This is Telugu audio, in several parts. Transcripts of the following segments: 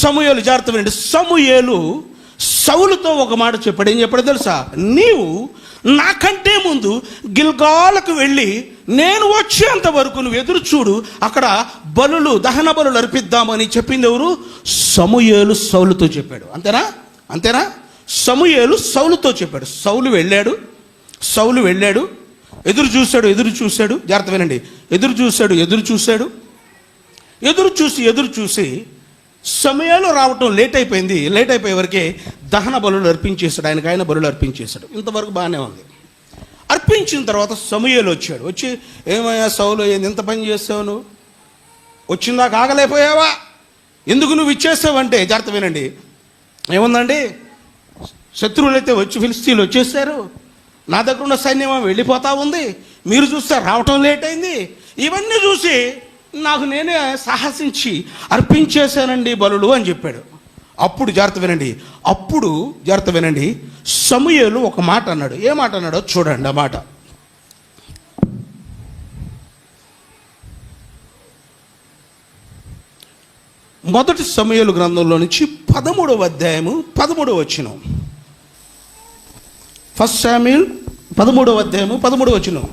సమూహలు జాగ్రత్త వినండి. సమూహలు సౌలుతో ఒక మాట చెప్పాడు. ఏం చెప్పాడు తెలుసా? నీవు నాకంటే ముందు గిల్గాలకు వెళ్ళి నేను వచ్చేంత వరకు నువ్వు ఎదురు చూడు. అక్కడ బలులు దహన బలులు అర్పిద్దామని చెప్పింది ఎవరు? సమూహలు సౌలుతో చెప్పాడు. అంతేనా? అంతేనా? సమూహలు సౌలుతో చెప్పాడు. సౌలు వెళ్ళాడు. సౌలు వెళ్ళాడు. ఎదురు చూశాడు ఎదురు చూశాడు. జాగ్రత్త వినండి. ఎదురు చూశాడు ఎదురు చూశాడు. ఎదురు చూసి ఎదురు చూసి సమయాలు రావటం లేట్ అయిపోయింది. లేట్ అయిపోయే వరకే దహన బలులు అర్పించేశాడు. ఆయనకు ఆయన బలులు అర్పించేశాడు. ఇంతవరకు బాగానే ఉంది. అర్పించిన తర్వాత సమయాలు వచ్చాడు. వచ్చి ఏమయ్యా సౌలు ఏంది ఎంత పని చేసావు నువ్వు? వచ్చిందా కాగలేకపోయావా ఎందుకు నువ్వు ఇచ్చేస్తావంటే జాగ్రత్త వినండి. ఏముందండి? శత్రువులైతే వచ్చి ఫిలిస్తీన్లు వచ్చేసారు. నా దగ్గర ఉన్న సైన్యం వెళ్ళిపోతా ఉంది. మీరు చూస్తే రావటం లేట్ అయింది. ఇవన్నీ చూసి నాకు నేనే సాహసించి అర్పించేశానండి బలులు అని చెప్పాడు. అప్పుడు జాగ్రత్త వినండి. అప్పుడు జాగ్రత్త వినండి. సమయలు ఒక మాట అన్నాడు. ఏ మాట అన్నాడో చూడండి ఆ మాట. మొదటి సమయలు గ్రంథంలో నుంచి పదమూడవ అధ్యాయము పదమూడవ వచ్చిన ఫస్ట్ శామ్యుల్ పదమూడవ అధ్యాయము పదమూడవ వచ్చినాం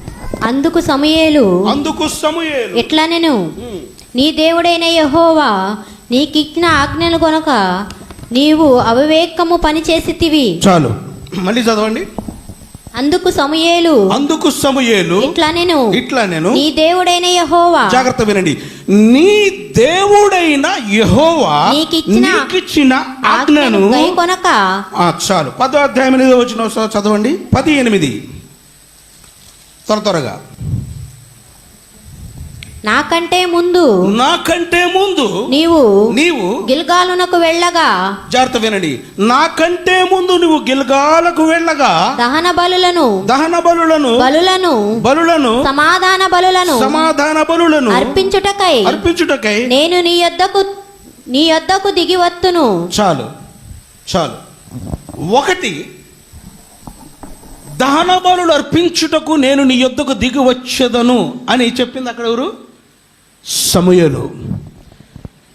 అందుకు సమయేలు అందుకు సమయలు. ఎట్లా నేను నీ దేవుడైన యహోవా నీకిచ్చిన ఆజ్ఞలు గనుక నీవు అవివేకము పని చేసితివి. చాలు. మళ్ళీ చదవండి. అందుకు సమయేలు అందుకు సమయలు ఇట్లా నేను ఇట్లా నేను నీ దేవుడైన యహోవా జాగ్రత్త వినండి. నీ దేవుడైన యెహోవా నీకిచ్చిన ఆజ్ఞను ఆ, చాలు. పదో అధ్యాయం ఎనిమిది వచ్చిన చదవండి. పది ఎనిమిది త్వర త్వరగా. నాకంటే ముందు నాకంటే ముందు నీవు నీవు గిల్గాలునకు వెళ్ళగా జాగ్రత్త వినండి. నాకంటే ముందు నువ్వు గిల్గాలకు వెళ్ళగా దహన బలులను దహన బలులను బలులను బలులను సమాధాన బలులను సమాధాన బలులను అర్పించుటకై అర్పించుటకై నేను నీ యొద్దకు నీ యొద్దకు దిగి వత్తును. చాలు చాలు. ఒకటి దహన బలులు అర్పించుటకు నేను నీ యొద్దకు దిగి వచ్చేదను అని చెప్పింది అక్కడ ఎవరు? సమయలు.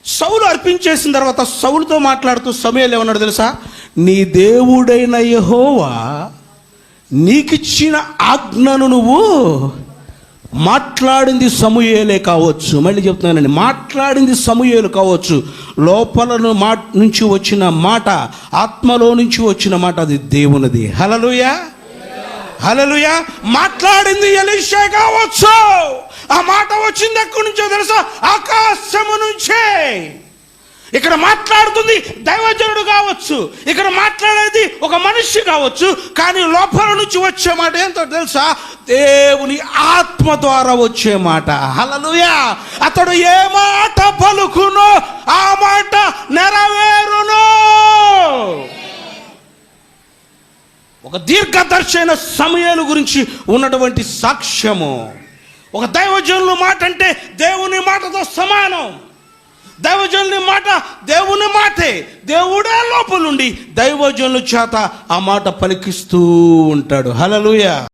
సౌలు అర్పించేసిన తర్వాత సౌలుతో మాట్లాడుతూ సమయలు ఏమన్నాడు తెలుసా? నీ దేవుడైన యహోవా నీకిచ్చిన ఆజ్ఞను నువ్వు మాట్లాడింది సమూహేలే కావచ్చు. మళ్ళీ చెప్తున్నానండి మాట్లాడింది సమూహేలు కావచ్చు. లోపలను మా నుంచి వచ్చిన మాట ఆత్మలో నుంచి వచ్చిన మాట అది దేవునిది. హలలుయా హలలుయ మాట్లాడింది ఎలిషే కావచ్చు. ఆ మాట వచ్చింది ఎక్కడి నుంచో తెలుసా? ఆకాశము నుంచే. ఇక్కడ మాట్లాడుతుంది దైవజనుడు కావచ్చు. ఇక్కడ మాట్లాడేది ఒక మనిషి కావచ్చు. కానీ లోపల నుంచి వచ్చే మాట ఏంటో తెలుసా? దేవుని ఆత్మ ద్వారా వచ్చే మాట. హలలుయా అతడు ఏ మాట పలుకునో ఆ మాట నెరవేరును. ఒక దీర్ఘదర్శైన సమయాల గురించి ఉన్నటువంటి సాక్ష్యము. ఒక దైవజనుల మాట అంటే దేవుని మాటతో సమానం. దైవజనుని మాట దేవుని మాటే. దేవుడే లోపలుండి దైవజనుల చేత ఆ మాట పలికిస్తూ ఉంటాడు. హలలుయ